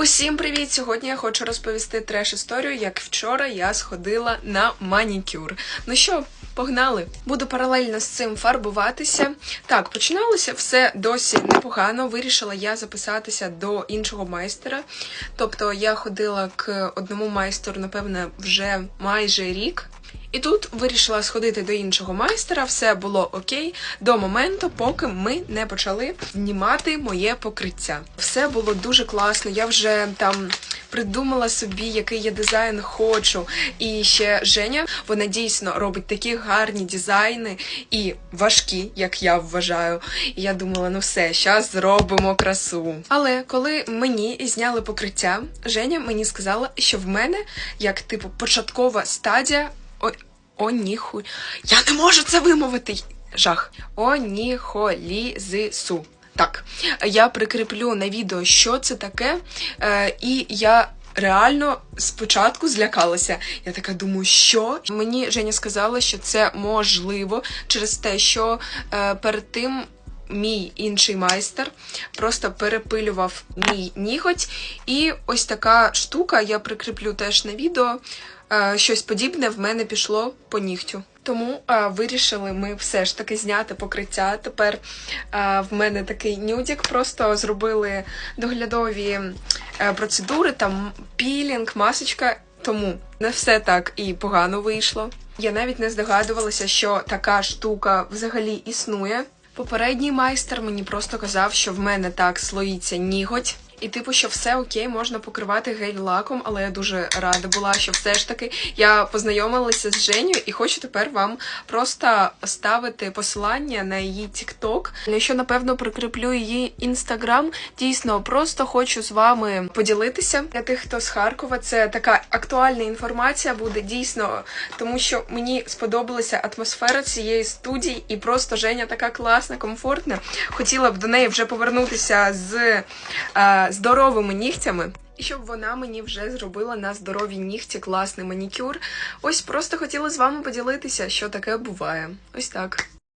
Усім привіт! Сьогодні я хочу розповісти треш історію, як вчора я сходила на манікюр. Ну що, погнали? Буду паралельно з цим фарбуватися. Так, починалося все досі непогано. Вирішила я записатися до іншого майстера. Тобто я ходила к одному майстеру, напевне, вже майже рік. І тут вирішила сходити до іншого майстера, все було окей до моменту, поки ми не почали знімати моє покриття. Все було дуже класно. Я вже там придумала собі, який я дизайн хочу. І ще Женя, вона дійсно робить такі гарні дизайни і важкі, як я вважаю. І я думала, ну все, зараз зробимо красу. Але коли мені зняли покриття, Женя мені сказала, що в мене як типу початкова стадія. О, ніху. Я не можу це вимовити. Жах. Оніхолізису. Так, я прикріплю на відео, що це таке, е, і я. Реально спочатку злякалася. Я така думаю, що мені Женя сказала, що це можливо через те, що е, перед тим мій інший майстер просто перепилював мій ніготь. І ось така штука, я прикріплю теж на відео. Е, щось подібне в мене пішло по нігтю. Тому е, вирішили ми все ж таки зняти покриття. Тепер е, в мене такий нюдік. Просто зробили доглядові е, процедури, там пілінг, масочка. Тому не все так і погано вийшло. Я навіть не здогадувалася, що така штука взагалі існує. Попередній майстер мені просто казав, що в мене так слоїться ніготь. І, типу, що все окей, можна покривати гель-лаком, але я дуже рада була, що все ж таки я познайомилася з Женю і хочу тепер вам просто ставити посилання на її TikTok. Якщо, напевно, прикріплю її інстаграм, дійсно просто хочу з вами поділитися. Для тих, хто з Харкова, це така актуальна інформація буде дійсно, тому що мені сподобалася атмосфера цієї студії, і просто Женя така класна, комфортна. Хотіла б до неї вже повернутися з. Здоровими нігтями. І щоб вона мені вже зробила на здорові нігті класний манікюр. Ось просто хотіла з вами поділитися, що таке буває. Ось так.